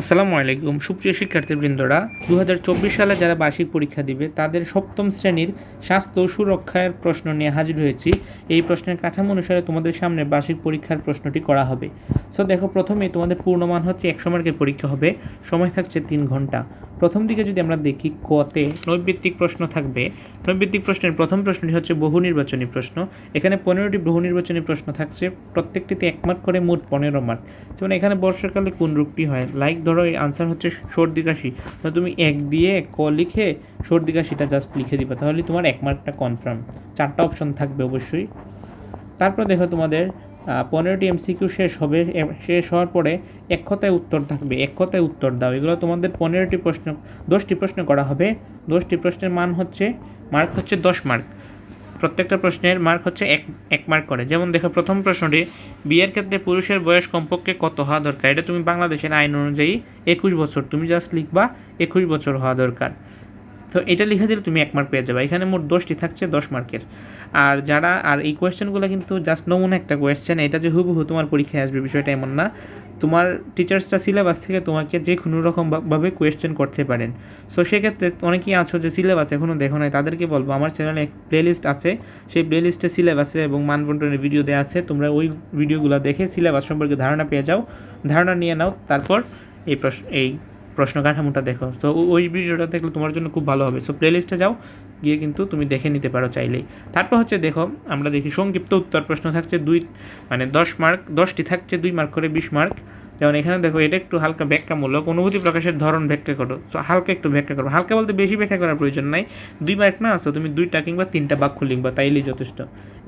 আসসালামু আলাইকুম। সুপ্রিয় শিক্ষার্থীবৃন্দরা দু হাজার চব্বিশ সালে যারা বার্ষিক পরীক্ষা দিবে, তাদের সপ্তম শ্রেণির স্বাস্থ্য সুরক্ষার প্রশ্ন নিয়ে হাজির হয়েছি। এই প্রশ্নের কাঠামো অনুসারে তোমাদের সামনে বার্ষিক পরীক্ষার প্রশ্নটি করা হবে। সো দেখো প্রথমে তোমাদের পূর্ণমান হচ্ছে একশো মার্কের পরীক্ষা হবে। সময় থাকছে তিন ঘণ্টা। প্রথম দিকে যদি আমরা দেখি কতে নৈর্ভিত্তিক প্রশ্ন থাকবে নৈর্ভিত্তিক প্রশ্নের প্রথম প্রশ্নটি হচ্ছে বহু নির্বাচনী প্রশ্ন। এখানে পনেরোটি বহু নির্বাচনী প্রশ্ন থাকছে, প্রত্যেকটিতে এক মার্ক করে মোট পনেরো মার্ক যেমন এখানে বর্ষাকালে কোন রোগটি হয়? লাইক ধরো, এই আনসার হচ্ছে সর্দি কাশি। তুমি এক দিয়ে ক লিখে সর্দি কাশিটা জাস্ট লিখে দিবা, তাহলে তোমার এক মার্কটা কনফার্ম চারটা অপশন থাকবে অবশ্যই। তারপর দেখো তোমাদের পনেরোটি এমসিকিউ শেষ হবে শেষ হওয়ার পরে এক কথায় উত্তর থাকবে এক কথায় উত্তর দাও। এগুলো তোমাদের পনেরোটি প্রশ্ন, দশটি প্রশ্ন করা হবে। দশটি প্রশ্নের মান হচ্ছে মার্ক হচ্ছে দশ মার্ক প্রত্যেকটা প্রশ্নের মার্ক হচ্ছে এক এক মার্ক করে। যেমন দেখো, প্রথম প্রশ্নটি, বিয়ের ক্ষেত্রে পুরুষের বয়স কমপক্ষে কত হওয়া দরকার? এটা তুমি বাংলাদেশের আইন অনুযায়ী একুশ বছর। তুমি জাস্ট লিখবা, একুশ বছর হওয়া দরকার। তো এটা লিখে দিলে তুমি এক মার্ক পেয়ে যাবে। এখানে মোট দশটি থাকছে, দশ মার্কের আর যারা, আর এই কোয়েশ্চেনগুলো কিন্তু জাস্ট নমুনা একটা কোয়েশ্চেন এটা যে হুবহু তোমার পরীক্ষায় আসবে বিষয়টা এমন না। তোমার টিচার্সটা সিলেবাস থেকে তোমাকে যে কোনো রকম ভা- ভাবে কোয়েশ্চেন করতে পারেন। সো সেক্ষেত্রে অনেকেই আছো যে সিলেবাস এখনও দেখো নাই, তাদেরকে বলব, আমার চ্যানেলে প্লেলিস্ট আছে। সেই প্লেলিস্টে সিলেবাসে এবং মানবন্টনের ভিডিও দেওয়া আছে। তোমরা ওই ভিডিওগুলো দেখে সিলেবাস সম্পর্কে ধারণা পেয়ে যাও। ধারণা নিয়ে নাও, তারপর এই প্রশ্ন, এই প্রশ্ন কাঠামোটা দেখো। তো ওই ভিডিওটা দেখলে তোমার জন্য খুব ভালো হবে। সো প্লেলিস্টে যাও, গিয়ে কিন্তু তুমি দেখে নিতে পারো চাইলেই। তারপর হচ্ছে দেখো, আমরা দেখি সংক্ষিপ্ত উত্তর প্রশ্ন থাকছে দুই মানে দশ মার্ক দশটি থাকছে দুই মার্ক করে বিশ মার্ক যেমন এখানে দেখো, এটা একটু হালকা ব্যাখ্যামূলক, অনুভূতি প্রকাশের ধরন ব্যাখ্যা করো। সো, হালকা একটু ব্যাখ্যা করো। হালকা বলতে বেশি ব্যাখ্যা করার প্রয়োজন নাই। দুই মার্ক না আসো তুমি দুইটা কিংবা তিনটা বাক্য লিখবা, তাইলেই যথেষ্ট।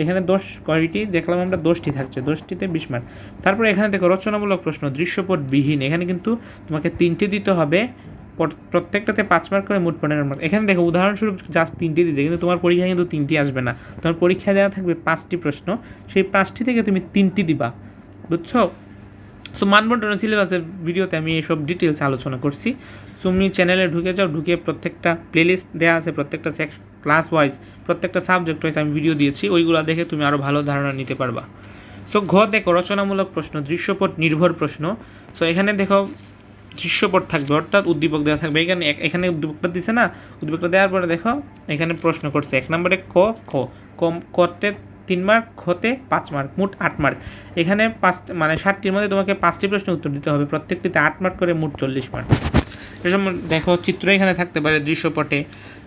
এখানে দশ কয়টি? দেখলাম আমরা দশটি থাকছে, দশটিতে বিশ মার্ক তারপরে এখানে দেখো, রচনামূলক প্রশ্ন দৃশ্যপট বিহীন এখানে কিন্তু তোমাকে তিনটি দিতে হবে। প্রত্যেকটাতে পাঁচ মার্ক করে মোট পনেরো মার্ক এখানে দেখো, উদাহরণস্বরূপ জাস্ট তিনটি দিয়েছে, কিন্তু তোমার পরীক্ষায় কিন্তু তিনটি আসবে না। তোমার পরীক্ষায় দেওয়া থাকবে পাঁচটি প্রশ্ন। সেই পাঁচটি থেকে তুমি তিনটি দিবা। বুঝছ? সো মানবন্টনের সিলেবাসের ভিডিওতে আমি এইসব ডিটেলস আলোচনা করছি। তুমি চ্যানেলে ঢুকে যাও, ঢুকে প্রত্যেকটা প্লেলিস্ট দেওয়া আছে, প্রত্যেকটা ক্লাস ওয়াইজ প্রত্যেকটা সাবজেক্ট ওয়াইজ আমি ভিডিও দিয়েছি, ওইগুলো দেখে তুমি আরও ভালো ধারণা নিতে পারবা। সো ঘ দেখো, রচনামূলক প্রশ্ন, দৃশ্যপট, নির্ভর প্রশ্ন। সো এখানে দেখো, দৃশ্যপট থাকবে, অর্থাৎ উদ্দীপক দেওয়া থাকবে। এখানে এখানে উদ্দীপকটা দিছে না, উদ্দীপকটা দেওয়ার পরে দেখো, এখানে প্রশ্ন করছে, এক নম্বরে ক, খ। কম করতে তিন মার্ক খতে পাঁচ মার্ক, মোট আট মার্ক। এখানে পাঁচ মানে ষাটটির মধ্যে তোমাকে পাঁচটি প্রশ্নের উত্তর দিতে হবে। প্রত্যেকটিতে আট মার্ক করে মোট চল্লিশ মার্ক। এসব দেখো, চিত্র এখানে থাকতে পারে দৃশ্যপটে।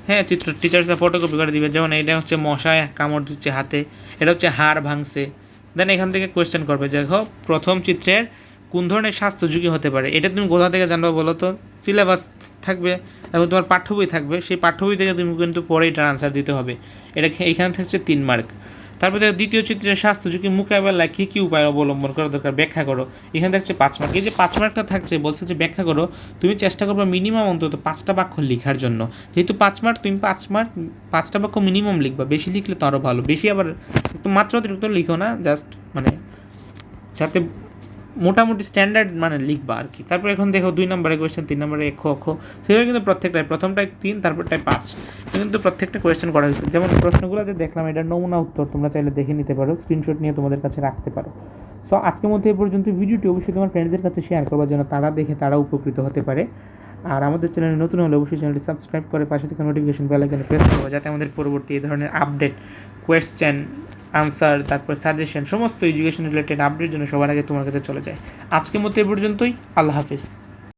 হ্যাঁ চিত্র টিচার্সরা ফটোকপি করে দিবে। যেমন এটা হচ্ছে মশায় কামড় দিচ্ছে হাতে। এটা হচ্ছে হাড় ভাঙছে। দেন এখান থেকে কোয়েশ্চেন করবে, দেখো, প্রথম চিত্রের কোন ধরনের স্বাস্থ্য ঝুঁকি হতে পারে? এটা তুমি কোথা থেকে জানবে বলো তো? সিলেবাস থাকবে এবং তোমার পাঠ্য বই থাকবে। সেই পাঠ্য বই থেকে তুমি কিন্তু পরে এটার আনসার দিতে হবে। এটা এখানে থাকছে তিন মার্ক। তারপরে দ্বিতীয় চিত্রের স্বাস্থ্য ঝুঁকি মোকাবেলায় কী কী উপায় অবলম্বন করা দরকার? ব্যাখ্যা করো। এখানে থাকছে পাঁচ মার্ক এই যে পাঁচ মার্কটা থাকছে, বলছে যে ব্যাখ্যা করো, তুমি চেষ্টা করবে মিনিমাম অন্তত পাঁচটা বাক্য লেখার জন্য। যেহেতু পাঁচ মার্ক তুমি পাঁচ মার্ক পাঁচটা বাক্য মিনিমাম লিখবা। বেশি লিখলে তো আরও ভালো। বেশি আবার একটু মাত্র অতিরিক্ত লিখো না জাস্ট মানে যাতে মোটামুটি স্ট্যান্ডার্ড মানে লিখবা আর কি তারপর এখন দেখো দুই নম্বরে কোয়েশ্চেন তিন নম্বরে এক খ সেভাবে কিন্তু প্রত্যেকটায় প্রথমটায় তিন, তারপরটায় পাঁচ। কিন্তু প্রত্যেকটা কোয়েশ্চেন করা হয়েছে। যেমন প্রশ্নগুলো যে দেখলাম, এটার নমুনা উত্তর তোমরা চাইলে দেখে নিতে পারো স্ক্রিনশট নিয়ে তোমাদের কাছে রাখতে পারো। সো আজকের মধ্যে এ পর্যন্ত ভিডিওটি অবশ্যই তোমার ফ্রেন্ডদের কাছে শেয়ার করবার জন্য তারা দেখে তারা উপকৃত হতে পারে। আর আমাদের চ্যানেলে নতুন হলে অবশ্যই চ্যানেলটি সাবস্ক্রাইব করে পাশে থেকে নোটিফিকেশন বেল আইকনে প্রেস করব, যাতে আমাদের পরবর্তী এই ধরনের আপডেট কোয়েশ্চেন আনসার তারপর সাজেশন সমস্ত এডুকেশন রিলেটেড আপডেট জন্য সবার আগে তোমার কাছে চলে যায়। আজকের মতো এ পর্যন্তই। আল্লাহ হাফিজ।